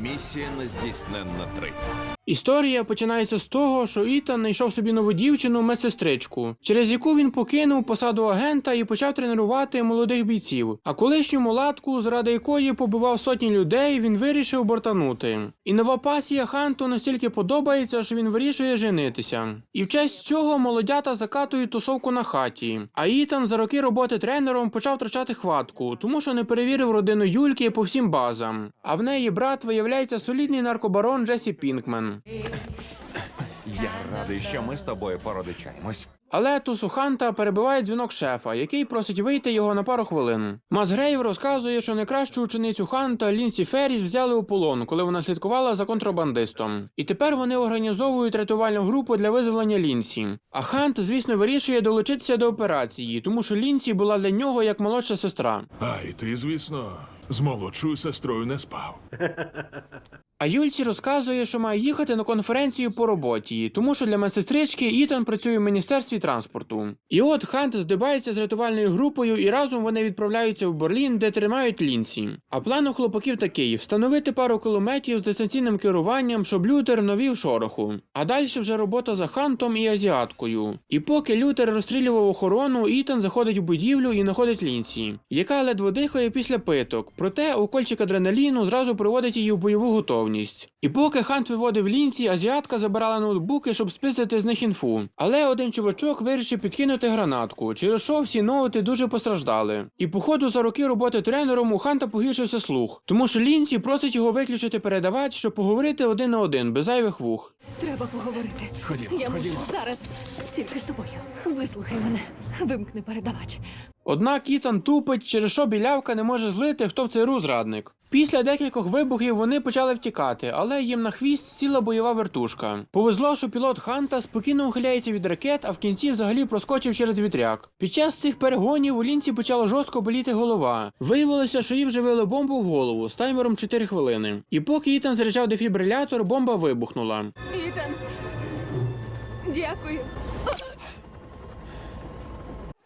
Місія нездійсненна 3. Історія починається з того, що Ітан знайшов собі нову дівчину, медсестричку, через яку він покинув посаду агента і почав тренувати молодих бійців. А колишню мулатку, заради якої побивав сотні людей, він вирішив бортанути. І нова пасія Ханту настільки подобається, що він вирішує женитися. І в честь цього молодята закатують тусовку на хаті. А Ітан за роки роботи тренером почав втрачати хватку, тому що не перевірив родину Юльки по всім базам. А в неї брат виявляється солідний наркобарон Джесі Пінкмен. Я радий, що ми з тобою породичаємось. Але тусу Ханта перебиває дзвінок шефа, який просить вийти його на пару хвилин. Масгрейв розказує, що найкращу ученицю Ханта Лінсі Ферріс взяли у полон, коли вона слідкувала за контрабандистом. І тепер вони організовують рятувальну групу для визволення Лінсі. А Хант, звісно, вирішує долучитися до операції, тому що Лінсі була для нього як молодша сестра. А і ти, звісно, з молодшою сестрою не спав. А Юльці розказує, що має їхати на конференцію по роботі, тому що для медсестрички Ітан працює в міністерстві транспорту. І от Хант здибається з рятувальною групою, і разом вони відправляються в Берлін, де тримають лінці. А план у хлопаків такий: встановити пару кулеметів з дистанційним керуванням, щоб Лютер навів шороху. А далі вже робота за Хантом і азіаткою. І поки Лютер розстрілював охорону, Ітан заходить в будівлю і знаходить лінці, яка ледве дихає після питок. Проте укольчик адреналіну зразу приводить її в бойову готовність. І поки Хант виводив лінці, азіатка забирала ноутбуки, щоб списати з них інфу. Але один чувачок вирішив підкинути гранатку, через що всі ноути дуже постраждали. І походу за роки роботи тренером у Ханта погіршився слух, тому що лінці просить його виключити передавач, щоб поговорити один на один, без зайвих вух. Треба поговорити. Ходімо, Я ходімо. мушу зараз. Тільки з тобою. Вислухай мене. Вимкни передавач. Однак Ітан тупить, через що білявка не може злити, хто в ЦРУ зрадник. Після декількох вибухів вони почали втікати, але їм на хвіст сіла бойова вертушка. Повезло, що пілот Ханта спокійно ухиляється від ракет, а в кінці взагалі проскочив через вітряк. Під час цих перегонів у лінці почала жорстко боліти голова. Виявилося, що їй вже вили бомбу в голову з таймером 4 хвилини. І поки Ітан заряджав дефібрилятор, бомба вибухнула. Ітан. Дякую.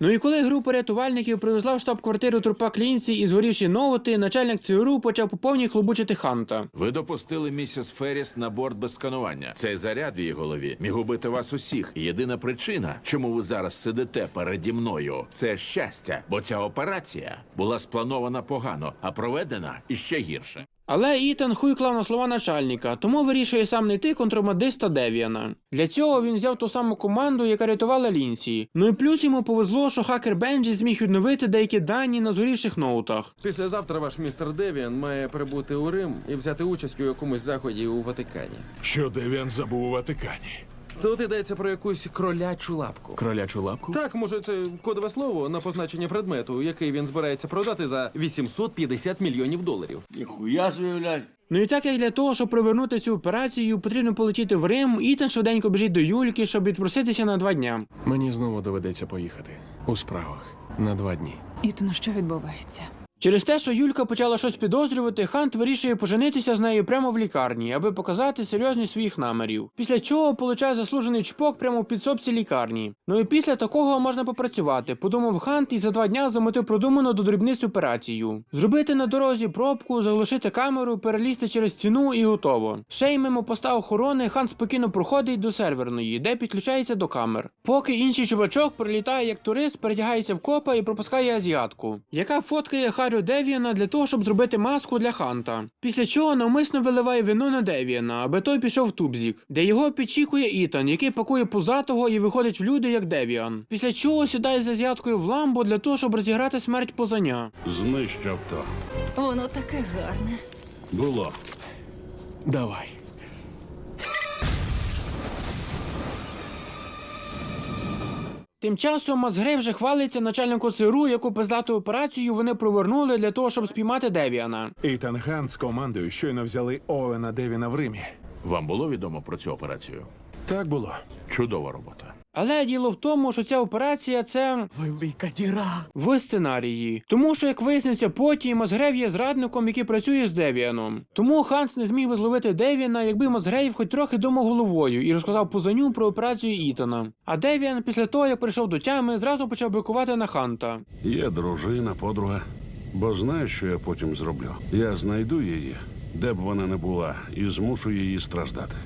Ну і коли група рятувальників привезла в штаб-квартиру трупа Клінсі і згорівші ноути, начальник ЦРУ почав по повній хлобучити Ханта. Ви допустили місіс Ферріс на борт без сканування. Цей заряд в її голові міг убити вас усіх. Єдина причина, чому ви зараз сидите переді мною, це щастя, бо ця операція була спланована погано, а проведена іще гірше. Але Ітан хуй клав на слова начальника, тому вирішує сам не йти контрабандиста Девіана. Для цього він взяв ту саму команду, яка рятувала Лінсі. Ну і плюс йому повезло, що хакер Бенджі зміг відновити деякі дані на згорівших ноутах. Післязавтра ваш містер Девіан має прибути у Рим і взяти участь у якомусь заході у Ватикані. Що Девіан забув у Ватикані? Тут йдеться про якусь кролячу лапку. Кролячу лапку? Так, може, це кодове слово на позначення предмету, який він збирається продати за 850 мільйонів доларів. Ніхуя собі, блядь. Ну і так як для того, щоб провернути цю операцію, потрібно полетіти в Рим, Ітан швиденько біжить до Юльки, щоб відпроситися на два дня. Мені знову доведеться поїхати. У справах. На два дні. Ітано, що відбувається? Через те, що Юлька почала щось підозрювати, Хант вирішує поженитися з нею прямо в лікарні, аби показати серйозність своїх намірів. Після чого получає заслужений чпок прямо в підсобці лікарні. Ну і після такого можна попрацювати, подумав Хант і за два дня замотив продуману до дрібниць операцію. Зробити на дорозі пробку, заглушити камеру, перелізти через стіну і готово. Ще й мимо поста охорони Хант спокійно проходить до серверної, де підключається до камер. Поки інший чувачок прилітає як турист, передягається в копа і пропускає азіатку, яка фоткає Харю Девіана для того, щоб зробити маску для Ханта. Після чого навмисно виливає вино на Девіана, аби той пішов в тубзік, де його підчікує Ітан, який пакує пузатого і виходить в люди як Девіан. Після чого сідає з азіаткою в ламбо для того, щоб розіграти смерть позаня. Знищ авто. Воно таке гарне. Було. Давай. Тим часом Мазгрей вже хвалиться начальнику СРУ, яку пиздату операцію вони провернули для того, щоб спіймати Девіана. Ітан Гант з командою щойно взяли Оуена Девіна в Римі. Вам було відомо про цю операцію? Так було. Чудова робота. Але діло в тому, що ця операція це Велика діра. в сценарії. Тому що, як виясниться потім, Мазгрев є зрадником, який працює з Девіаном. Тому Хант не зміг би зловити Девіана, якби Мазгрейв хоч трохи думав головою і розказав позаню про операцію Ітана. А Девіан, після того, як прийшов до тями, зразу почав блокувати на Ханта. Є дружина, подруга. Бо знаєш, що я потім зроблю? Я знайду її де б вона не була, і змушую її страждати.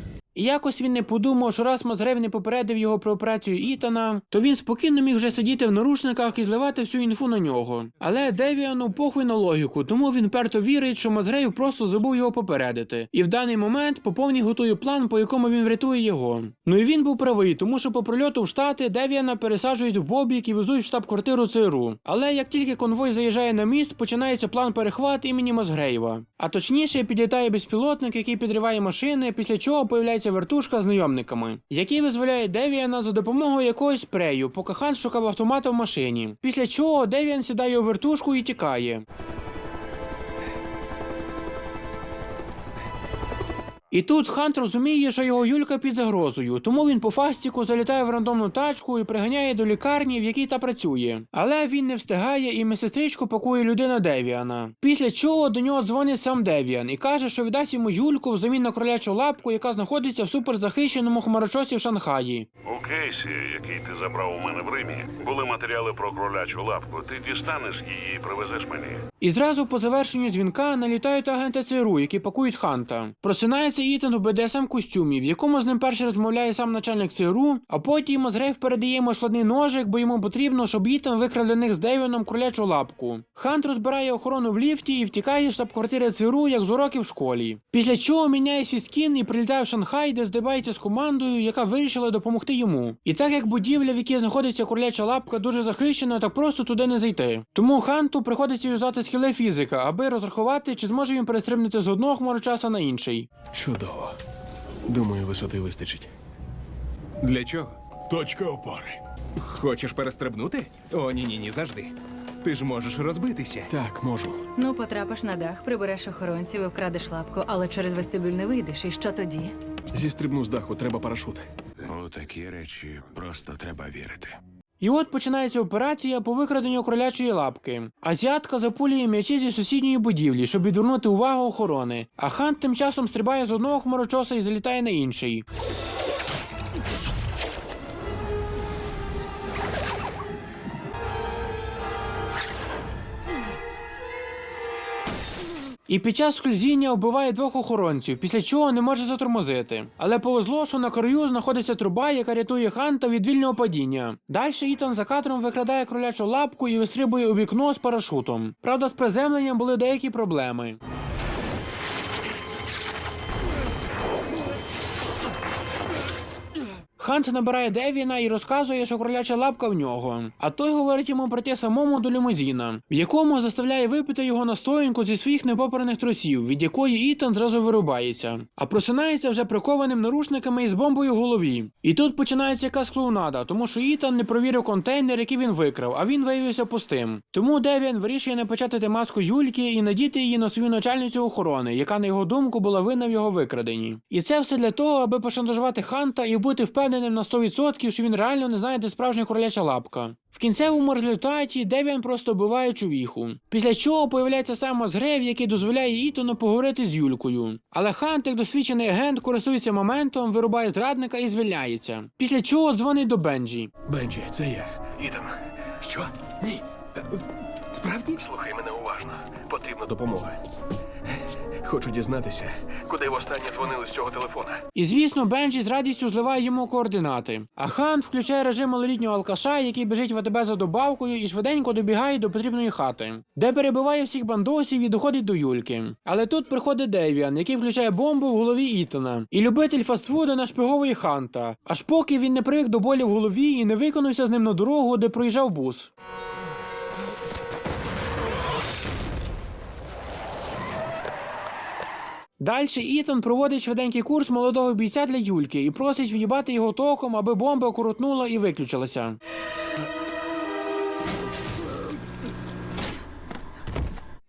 І якось він не подумав, що раз Мазрев не попередив його про операцію Ітана, то він спокійно міг вже сидіти в наручниках і зливати всю інфу на нього. Але Девіану похуй на логіку, тому він перто вірить, що Мазрев просто забув його попередити. І в даний момент по повній готує план, по якому він врятує його. Ну і він був правий, тому що по прильоту в штати Девіана пересаджують в бобік і везуть в штаб-квартиру ЦРУ. Але як тільки конвой заїжджає на міст, починається план перехват імені Мазгрейва. А точніше підлітає безпілотник, який підриває машини, після чого появляється вертушка з найомниками, який визволяє Девіана за допомогою якогось спрею, поки хан шукав автомата в машині. Після чого Девіан сідає у вертушку і тікає. І тут Хант розуміє, що його Юлька під загрозою, тому він по фастіку залітає в рандомну тачку і приганяє до лікарні, в якій та працює. Але він не встигає, і медсестричку пакує людина Девіана. Після чого до нього дзвонить сам Девіан і каже, що віддасть йому Юльку взамін на кролячу лапку, яка знаходиться в суперзахищеному хмарочосі в Шанхаї. У кейсі, який ти забрав у мене в Римі, були матеріали про кролячу лапку. Ти дістанеш її і привезеш мені. І зразу по завершенню дзвінка налітають агенти ЦРУ, які пакують Ханта. Просинається Ітан у БДСМ костюмі, в якому з ним перше розмовляє сам начальник ЦРУ, а потім Мазрейв передає йому складний ножик, бо йому потрібно, щоб Ітан викрав для них з Девіном кролячу лапку. Хант розбирає охорону в ліфті і втікає з штаб-квартири ЦРУ, як з уроків в школі. Після чого міняє свій скін і прилітає в Шанхай, де здибається з командою, яка вирішила допомогти йому. І так як будівля, в якій знаходиться кроляча лапка, дуже захищена, так просто туди не зайти. Тому Ханту приходиться юзати схили фізика, аби розрахувати, чи зможе він перестрибнути з одного хмарочаса на інший. Чудово. Думаю, висоти вистачить. Для чого? Точка опори. Хочеш перестрибнути? О, ні, ні, ні, завжди. Ти ж можеш розбитися. Так, можу. Ну, потрапиш на дах, прибереш охоронців і вкрадеш лапку, але через вестибюль не вийдеш. І що тоді? Зістрибну з даху, треба парашут. У такі речі просто треба вірити. І от починається операція по викраденню кролячої лапки. Азіатка запулює м'ячі зі сусідньої будівлі, щоб відвернути увагу охорони. А Хант тим часом стрибає з одного хмарочоса і залітає на інший. І під час скользіння вбиває двох охоронців, після чого не може затормозити. Але повезло, що на краю знаходиться труба, яка рятує Ханта від вільного падіння. Далі Ітан за кадром викрадає кролячу лапку і вистрибує у вікно з парашутом. Правда, з приземленням були деякі проблеми. Хант набирає Девіна і розказує, що кроляча лапка в нього. А той говорить йому прийти самому до лімузіна, в якому заставляє випити його настоянку зі своїх непопраних трусів, від якої Ітан зразу вирубається. А просинається вже прикованим нарушниками і з бомбою в голові. І тут починається якась клоунада, тому що Ітан не провірив контейнер, який він викрав, а він виявився пустим. Тому Девін вирішує напечатати маску Юльки і надіти її на свою начальницю охорони, яка на його думку була винна в його викраденні. І це все для того, аби пошантажувати Ханта і бути впевненим на 100%, що він реально не знає, де справжня кроляча лапка. В кінцевому результаті Девіан просто вбиває чувіху. Після чого появляється сам Мазгрев, який дозволяє Ітану поговорити з Юлькою. Але Хант, як досвідчений агент, користується моментом, вирубає зрадника і звільняється. Після чого дзвонить до Бенджі. Бенджі, це я. Ітан. Що? Ні. Е, Справді? Слухай мене уважно. Потрібна допомога. Хочу дізнатися, куди востаннє дзвонили з цього телефона. І звісно, Бенджі з радістю зливає йому координати. А Хант включає режим малолітнього алкаша, який біжить в АТБ за добавкою і швиденько добігає до потрібної хати, де перебиває всіх бандосів і доходить до Юльки. Але тут приходить Девіан, який включає бомбу в голові Ітана, і любитель фастфуду нашпиговує Ханта, аж поки він не привик до болі в голові і не виконався з ним на дорогу, де проїжджав бус. Далі Ітан проводить швиденький курс молодого бійця для Юльки і просить в'їбати його током, аби бомба крутнула і виключилася.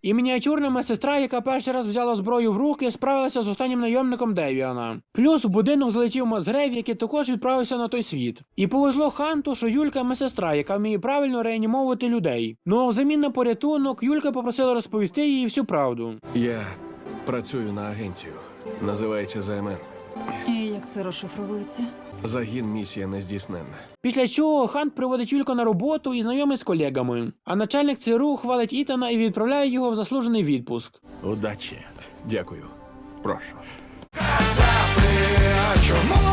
І мініатюрна медсестра, яка перший раз взяла зброю в руки, справилася з останнім найомником Девіана. Плюс в будинок залетів Мазрев, який також відправився на той світ. І повезло Ханту, що Юлька медсестра, яка вміє правильно реанімовувати людей. Ну а взамін на порятунок Юлька попросила розповісти їй всю правду. Я працюю на агенцію. Називається ЗМН. І як це розшифровується? Загін місія нездійсненна. Після чого Хант приводить Юльку на роботу і знайомить з колегами. А начальник ЦРУ хвалить Ітана і відправляє його в заслужений відпуск. Удачі. Дякую. Прошу. Чому